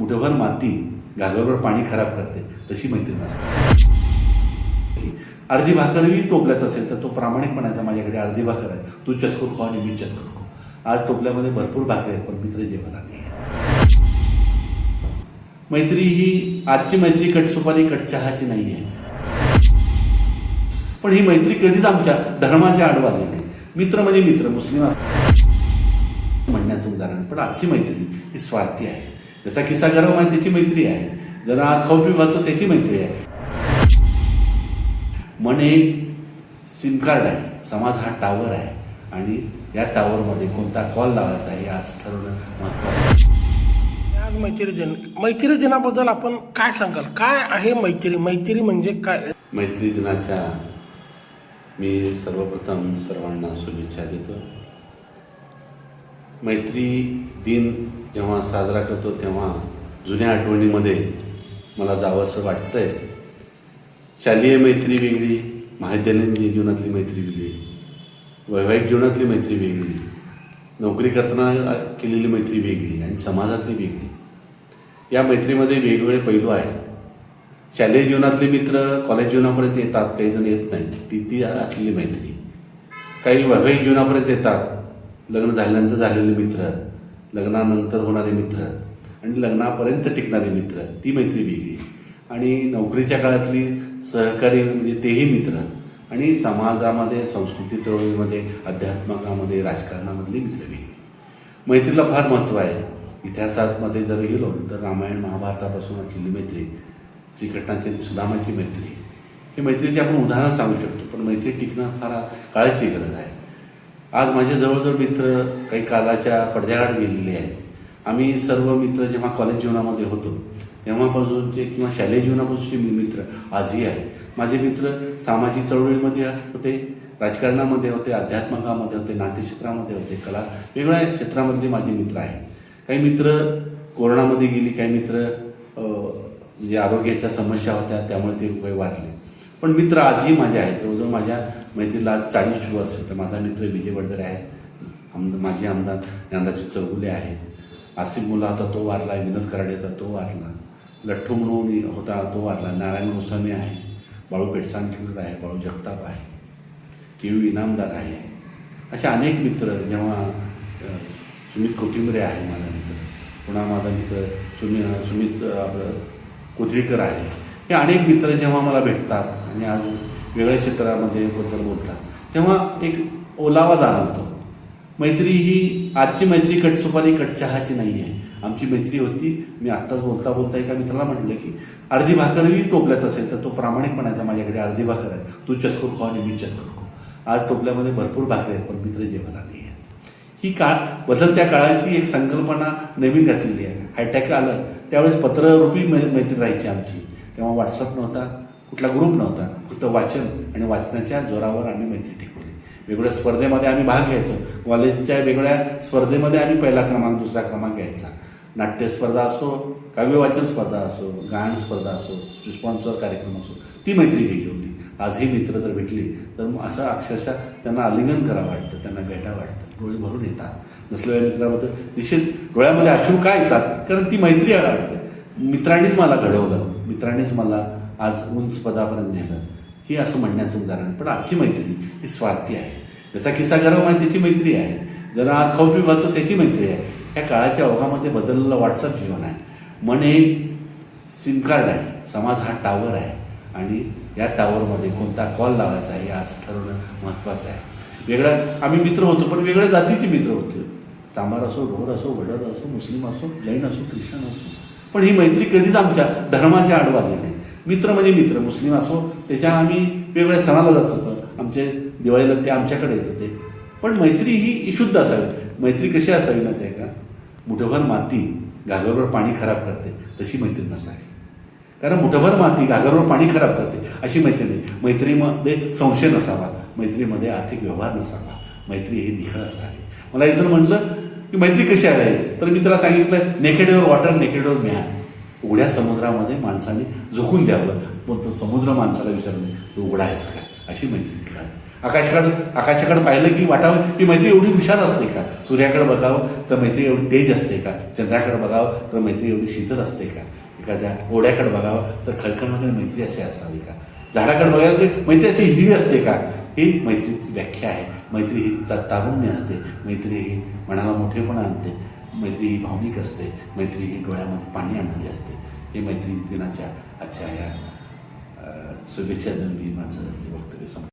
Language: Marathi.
मुठभर माती घागरवर पाणी खराब करते तशी मैत्रीण असते. अर्धी भाकरही टोपल्यात असेल तर तो प्रामाणिकपणाचा माझ्याकडे अर्धी भाकर आहे. तू चस्कूर खो आणि मी चस्कूर खो आज टोपल्यामध्ये भरपूर भाकरी आहेत पण मित्र जेवणा नाही आहेत. मैत्री ही आजची मैत्री कट सुपारी कट चहाची नाही आहे पण ही मैत्री कधीच आमच्या धर्माच्या आडवाली नाही. मित्र म्हणजे मित्र मुस्लिम असतात म्हणण्याचं उदाहरण पण आजची मैत्री ही स्वार्थी आहे. जसा किस्सा गरम आहे त्याची मैत्री आहे. जरा आज खाऊ पिऊ घालतो त्याची मैत्री आहे. मन हे सिम कार्ड आहे समाज हा टावर आहे आणि या टावरमध्ये कोणता कॉल लावायचा हे आज ठरवणं महत्त्वाचं आहे. आज मैत्री दिन मैत्री दिनाबद्दल आपण काय सांगाल? काय आहे मैत्री? मैत्री म्हणजे काय? मैत्री दिनाच्या मी सर्वप्रथम सर्वांना शुभेच्छा देतो. मैत्री दिन जेव्हा साजरा करतो तेव्हा जुन्या आठवणीमध्ये मला जावंसं वाटतंय. शालेय मैत्री वेगळी महाविद्यालयीन जीवनातली मैत्री वेगळी वैवाहिक जीवनातली मैत्री वेगळी नोकरी करताना केलेली मैत्री वेगळी आणि समाजातली वेगळी. या मैत्रीमध्ये वेगवेगळे पैलू आहेत. शालेय जीवनातले मित्र कॉलेज जीवनापर्यंत येतात काही जण येत नाहीत. ती ती असलेली मैत्री. काही वैवाहिक जीवनापर्यंत येतात. लग्न झाल्यानंतर झालेले मित्र लग्नानंतर होणारे मित्र आणि लग्नापर्यंत टिकणारे मित्र ती मैत्री वेगळी. आणि नोकरीच्या काळातली सहकारी म्हणजे तेही मित्र. आणि समाजामध्ये संस्कृती चळवळीमध्ये अध्यात्मकामध्ये राजकारणामधली मित्र वेगळी. मैत्रीला फार महत्त्व आहे. इतिहासामध्ये जर गेलो तर रामायण महाभारतापासून असलेली मैत्री श्रीकृष्णाची सुदामाची मैत्री हे मैत्रीची आपण उदाहरण सांगू शकतो. पण मैत्री टिकणं फार काळाची गरज आहे. आज माझे जवळजवळ मित्र काही कालाच्या पडद्याआड गेलेले आहेत. आम्ही सर्व मित्र जेव्हा कॉलेज जीवनामध्ये होतो तेव्हापासूनचे किंवा शालेय जीवनापासूनचे मी मित्र आजही आहेत. माझे मित्र सामाजिक चळवळीमध्ये होते राजकारणामध्ये होते अध्यात्मकामध्ये होते नाट्यक्षेत्रामध्ये होते कला वेगवेगळ्या क्षेत्रामध्ये माझे मित्र आहेत. काही मित्र कोरोनामध्ये गेली काही मित्र म्हणजे आरोग्याच्या समस्या होत्या त्यामुळे ते उपाय वाढले पण मित्र आजही माझे आहेत. जवळजवळ माझ्या मैत्रीला आज चाळीस वर्ष तर माझा मित्र विजय वडदर आहे आमद माझे आमदार ज्ञानराजी चौगुले आहेत. आसिफ मुला होता तो वारला विनोद कराडे होता तो वारला. लठ्ठू म्हणून होता तो वारला. नारायण गोस्वामी आहे. बाळू पेटसांकीकर आहे. बाळू जगताप आहे. केयू इनामदार आहे. असे अनेक मित्र जेव्हा सुमित कोथिंबरे आहे माझा मित्र. पुन्हा माझा मित्र सुमि सुमित आपलं कोथरीकर आहे. हे अनेक मित्र जेव्हा मला भेटतात आणि आज वेगळ्या क्षेत्रामध्ये बद्दल बोलतात. तेव्हा एक ओलावा जाणवतो. मैत्री ही आजची मैत्री कट सुपारी कट चहाची नाही आहे आमची मैत्री होती मी आत्ताच बोलता बोलता एका मित्राला म्हटलं की अर्धी भाकरही टोपल्यात असेल तर तो प्रामाणिकपणाचा माझ्याकडे अर्धी भाकर आहे. तू चतकुर खो आणि मी चतकुर खो. आज टोपल्यामध्ये भरपूर भाकरी आहेत पण मित्र जेवणा नाही आहेत. ही काळ बदलत्या काळाची एक संकल्पना नवीन घातलेली आहे. हायटॅक आलं त्यावेळेस पत्ररूपी मै मैत्री राहायची आमची. तेव्हा व्हॉट्सअप नव्हता. कुठला ग्रुप नव्हता. फक्त वाचन आणि वाचनाच्या जोरावर आम्ही मैत्री टिकवली. वेगवेगळ्या स्पर्धेमध्ये आम्ही भाग घ्यायचो. कॉलेजच्या वेगळ्या स्पर्धेमध्ये आम्ही पहिला क्रमांक दुसरा क्रमांक घ्यायचा. नाट्य स्पर्धा असो काव्यवाचन स्पर्धा असो गायन स्पर्धा असो रिस्पॉन्सर कार्यक्रम असो ती मैत्री वेगळी होती. आजही मित्र जर भेटली तर मग असं अक्षरशः त्यांना आलिंगन करावं वाटतं त्यांना भेटा वाटतं. डोळे भरून येतात. नसलेल्या मित्राबद्दल निश्चित डोळ्यामध्ये अश्रू का येतात? कारण ती मैत्री वाटते. मित्रांनीच मला घडवलं. मित्रांनीच मला आज उंच पदापर्यंत नेलं. ही असं म्हणण्याचं उदाहरण. पण आजची मैत्री ही स्वार्थी आहे. जसा किस्सा गरम आहे त्याची मैत्री आहे. जरा आज खाऊ घालतो त्याची मैत्री आहे. या काळाच्या ओघामध्ये बदललेलं व्हॉट्सअप जीवन आहे. मन हे सिम कार्ड आहे. समाज हा टावर आहे. आणि या टावरमध्ये कोणता कॉल लावायचा हे आज ठरवणं महत्त्वाचं आहे. वेगळा आम्ही मित्र होतो पण वेगळ्या जातीचे मित्र होते. तांबार असो ढोर असो वडर असो मुस्लिम असो जैन असो ख्रिश्चन असो. पण ही मैत्री कधीच आमच्या धर्माच्या आडवाली नाही. मित्र म्हणजे मित्र मुस्लिम असो त्याच्या आम्ही वेगवेगळ्या सणाला जात होतो. आमचे दिवाळीला ते आमच्याकडे येत होते. पण मैत्री ही शुद्ध असावी. मैत्री कशी असावी ना आहे का? मुठभर माती घागरवर पाणी खराब करते तशी मैत्री नसावी. कारण मुठभर माती घागरवर पाणी खराब करते अशी मैत्री नाही. मैत्रीमध्ये संशय नसावा. मैत्रीमध्ये आर्थिक व्यवहार नसावा. मैत्री ही निखळ असावी. मला एक जण म्हटलं की मैत्री कशी आहे? तर मी त्याला सांगितलं नेकेडवर वॉटर नेकेडवर मॅन उघड्या समुद्रामध्ये माणसाने झोकून द्यावं पण तो समुद्र माणसाला विचारलं तू उघडा आहेस का? अशी मैत्री निघाली आकाशाकडे आकाशाकडे पाहिलं की वाटावं की मैत्री एवढी हुशार असते का? सूर्याकडे बघावं तर मैत्री एवढी तेज असते का? चंद्राकडे बघावं तर मैत्री एवढी शीतल असते का? एखाद्या ओढ्याकडे बघावं तर खळखळणारी मैत्री अशी असावी का? झाडाकडे बघायला की मैत्री अशी हिरवी असते का? ही मैत्रीची व्याख्या आहे. मैत्री ही तारुण्य असते. मैत्री ही मनाला मोठेपणा आणते. मैत्री ही भावनिक असते. मैत्री ही डोळ्यामध्ये पाणी आणणारी असते. हे मैत्री दिनाच्या आजच्या या शुभेच्छा देऊन मी माझं हे